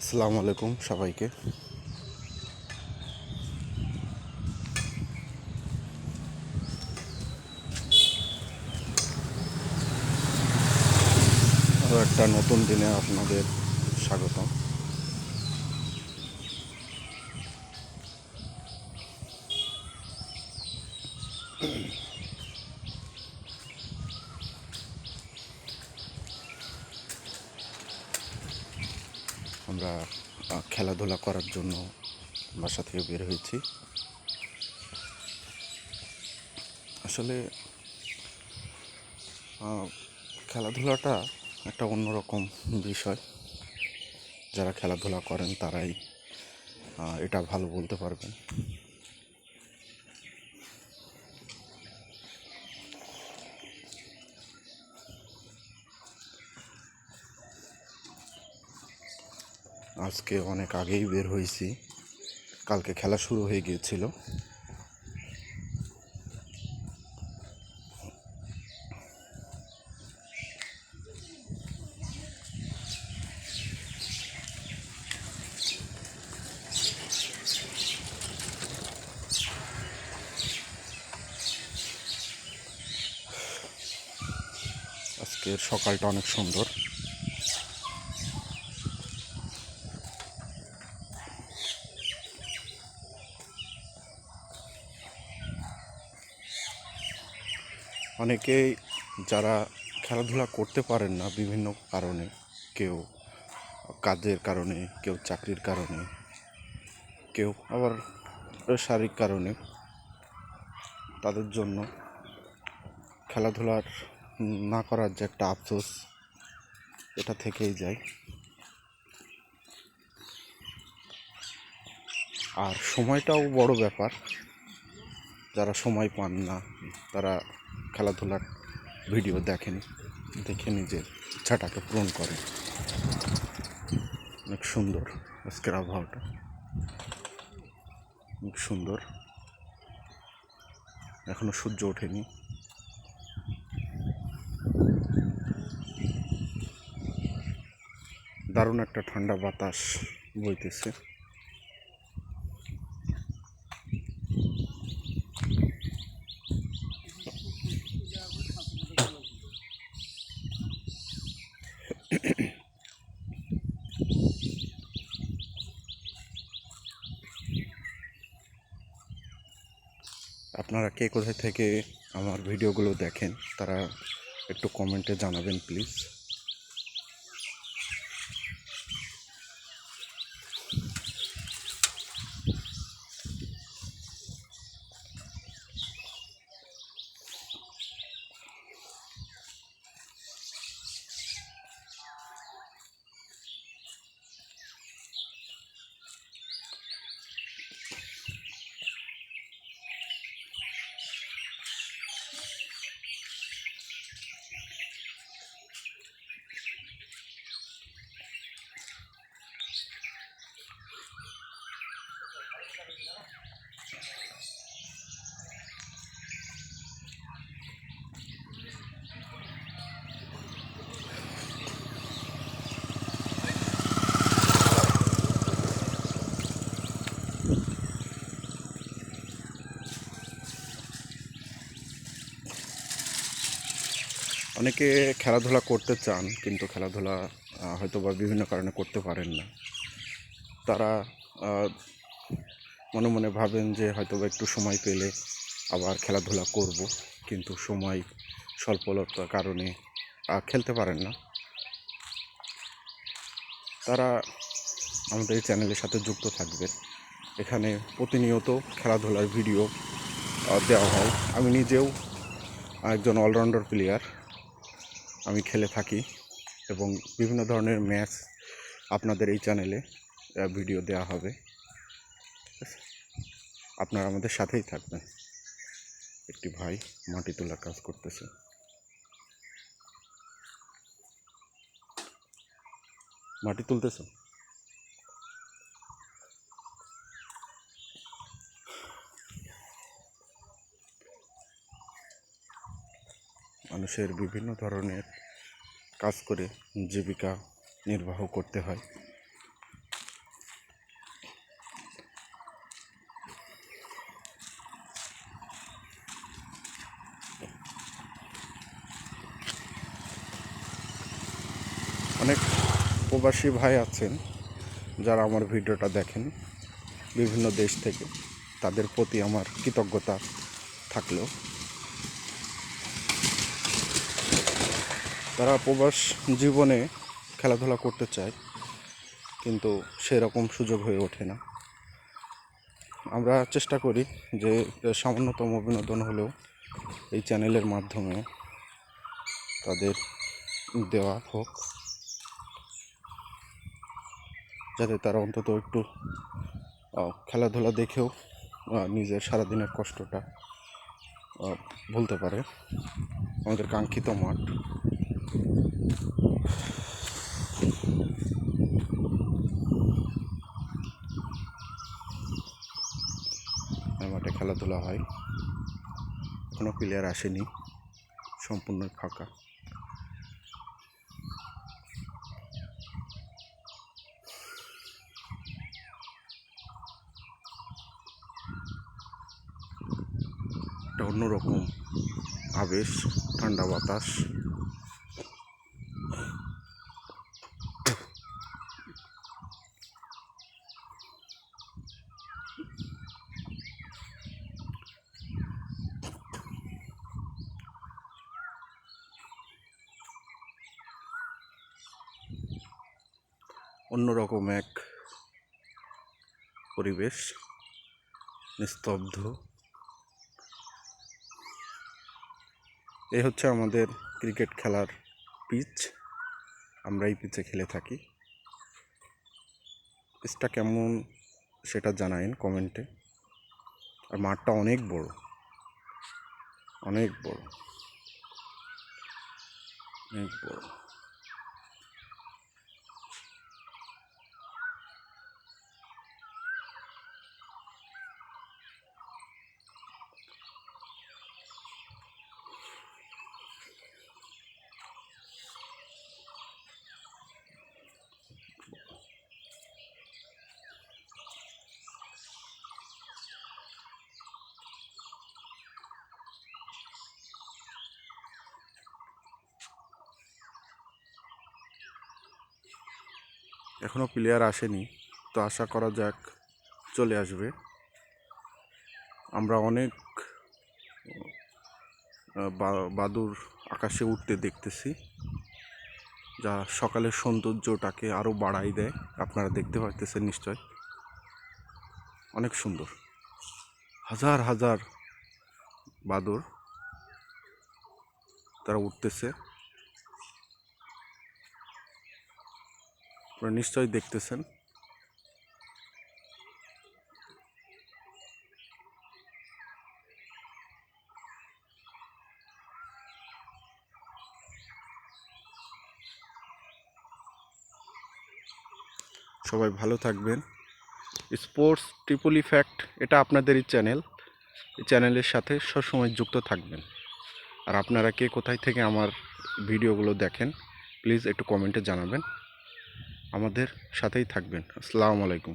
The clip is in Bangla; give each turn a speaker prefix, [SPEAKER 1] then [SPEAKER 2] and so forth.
[SPEAKER 1] আসসালামু আলাইকুম সবাইকে। আরও একটা নতুন দিনে আপনাদের স্বাগতম। আমরা খেলাধুলা করার জন্য বাসা থেকে বের হয়েছি। আসলে খেলাধুলাটা একটা অন্যরকম বিষয়। যারা খেলাধুলা করেন তারাই এটা ভালো বলতে পারবেন। আজকে অনেক আগেই বের হয়েছি। কালকে খেলা শুরু হয়ে গিয়েছিল। আজকের সকালটা অনেক সুন্দর। অনেকেই যারা খেলাধুলা করতে পারেন না বিভিন্ন কারণে, কেউ কাজের কারণে, কেউ চাকরির কারণে, কেউ আবার শারীরিক কারণে, তাদের জন্য খেলাধুলার না করার যে একটা আফসোস, এটা থেকেই যায়। আর সময়টাও বড় ব্যাপার, যারা সময় পান না, তারা খেলাধুলার ভিডিও দেখেন, দেখে নিজের ইচ্ছাটাকে পূরণ করে। অনেক সুন্দর আজকের আবহাওয়াটা। অনেক সুন্দর। এখনও সূর্য ওঠেনি। দারুণ একটা ঠান্ডা বাতাস বইতেছে। আপনারা কে কোথায় থেকে আমার ভিডিওগুলো দেখেন তারা একটু কমেন্টে জানাবেন প্লিজ অনেকে খেলাধুলা করতে চান কিন্তু খেলাধুলা হয়তো বা বিভিন্ন কারণে করতে পারেন না। তারা মনে মনে ভাবেন যে হয়তো একটু সময় পেলে আবার খেলাধুলা করব, কিন্তু সময় স্বল্পলতার কারণে খেলতে পারেন না। তারা আমাদের এই চ্যানেলের সাথে যুক্ত থাকবেন। এখানে প্রতিনিয়ত খেলাধুলার ভিডিও দেওয়া হয়। আমি নিজেও একজন অলরাউন্ডার প্লেয়ার। আমি খেলে থাকি এবং বিভিন্ন ধরনের ম্যাচ আপনাদের এই চ্যানেলে ভিডিও দেওয়া হবে? আপনারা আমাদের সাথেই থাকবেন। একটি ভাই মাটি তোলার কাজ করতেছে। মাটি তুলতেছে? মানুষের বিভিন্ন ধরনের কাজ করে জীবিকা নির্বাহ করতে হয়। অনেক প্রবাসী ভাই আছেন যারা আমার ভিডিওটা দেখেন। বিভিন্ন দেশ থেকে তাদের প্রতি আমার কৃতজ্ঞতা থাকলেও। তারা প্রবাস জীবনে খেলাধুলা করতে চায়, কিন্তু সেরকম সুযোগ হয়ে ওঠে না। আমরা চেষ্টা করি যে সামান্যতম বিনোদন হলেও এই চ্যানেলের মাধ্যমে তাদের দেওয়া হোক। যাতে তারা অন্তত একটু খেলাধুলা দেখেও নিজের সারাদিনের কষ্টটা ভুলতে পারে। আমাদের কাঙ্ক্ষিত মাঠ। মাঠে খেলাধুলা হয়। কোনো প্লেয়ার আসেনি। সম্পূর্ণ ফাঁকা। একটা অন্যরকম আবেশ ঠান্ডা বাতাস। অন্যরকম এক পরিবেশ নিস্তব্ধ। এই হচ্ছে আমাদের ক্রিকেট খেলার পিচ আমরা এই পিচে খেলে থাকি। পিচটা কেমন সেটা জানাইন কমেন্টে। আর মাঠটা অনেক বড়। অনেক বড়। অনেক বড়। এখনও প্লেয়ার আসেনি, তো আশা করা যাক চলে আসবে। আমরা অনেক বাদুর আকাশে উঠতে দেখতেছি, যা সকালের সৌন্দর্যটাকে আরও বাড়াই দেয়। আপনারা দেখতে পাচ্ছেন নিশ্চয়। অনেক সুন্দর। হাজার হাজার বাদুর তারা উঠতেছে। আপনারা নিশ্চয়ই দেখতেছেন। সবাই ভালো থাকবেন। স্পোর্টস ট্রিপল ইফ্যাক্ট এটা আপনাদেরই চ্যানেল। এই চ্যানেলের সাথে সবসময় যুক্ত থাকবেন। আর আপনারা কে কোথায় থেকে আমার ভিডিওগুলো দেখেন, প্লিজ একটু কমেন্টে জানাবেন। আমাদের সাথেই থাকবেন। আসসালামু আলাইকুম।